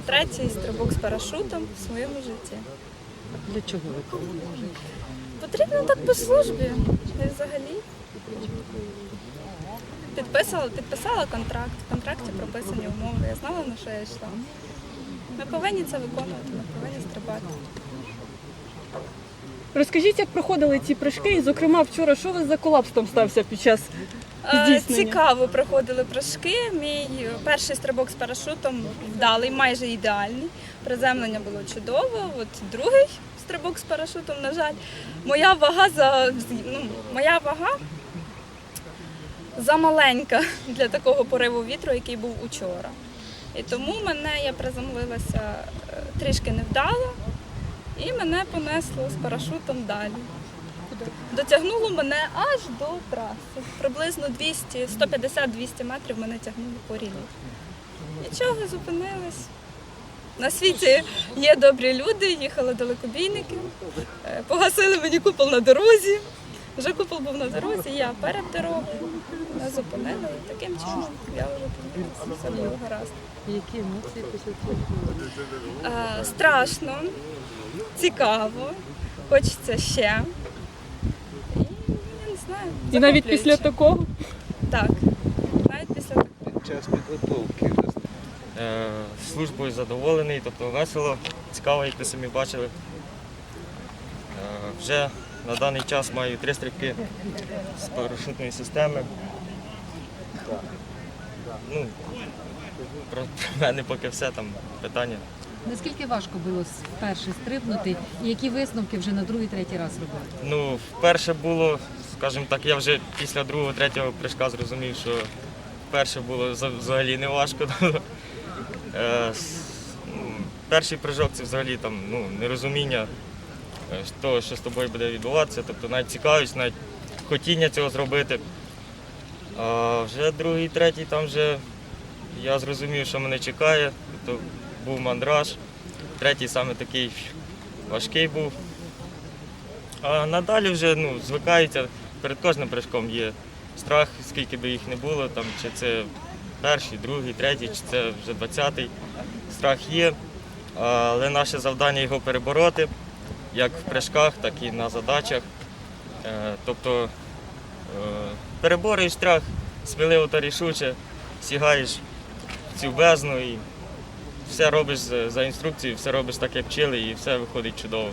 третій стрибок з парашутом в своєму житті. Для чого ви це робите? Потрібно так по службі. І взагалі. Підписала, підписала контракт. В контракті прописані умови. Я знала, на що я йшла. Ми повинні це виконувати, ми повинні стрибати. Розкажіть, як проходили ці прыжки, і, зокрема, вчора, що у вас за колапс там стався під час здійснення? Цікаво проходили прыжки. Мій перший стрибок з парашутом вдалий, майже ідеальний. Приземлення було чудово. От другий стрибок з парашутом, на жаль, моя вага за ну, моя вага замаленька для такого пориву вітру, який був учора. І тому мене я приземлилася е, трішки невдало, і мене понесло з парашутом далі. Дотягнуло мене аж до траси. Приблизно 200, 150-200 метрів мене тягнуло по рілі. Нічого, зупинились. На світі є добрі люди, їхали далекобійники, е, погасили мені купол на дорозі. Вже купол був на дорозі, я перед дорогою. Мене зупинили і таким чином я вже помилилася, все було гаразд. Які емоції після цього? Е, страшно, цікаво, хочеться ще. І знаю. І навіть після такого Так, навіть після такого. час підготовки Е, Службою задоволений, тобто весело, цікаво, як ви самі бачили. Е, Вже на даний час маю три стрибки з парашутної системи. Ну, про, мене поки все там питання. Наскільки важко було вперше стрибнути, і які висновки вже на другий, третій раз робити? Ну, вперше було, скажімо так, я вже після другого, третього прыжка зрозумів, що вперше було взагалі не важко. Е, ну, Перший прыжок це взагалі там, ну, нерозуміння е, того, що з тобою буде відбуватися. Тобто навіть цікавість, навіть хотіння цього зробити. А вже другий, третій, там вже я зрозумів, що мене чекає. Тобто був мандраж. Третій саме такий важкий був. А надалі вже ну, звикаються, перед кожним прыжком є страх, скільки би їх не було, там, чи це перший, другий, третій, чи це вже двадцятий. Страх є, але наше завдання його перебороти, як в прыжках, так і на задачах. Е, Тобто е, переборюєш страх сміливо та рішуче, сігаєш в цю бездну і все робиш за за інструкцією, все робиш так, як вчили, і все виходить чудово.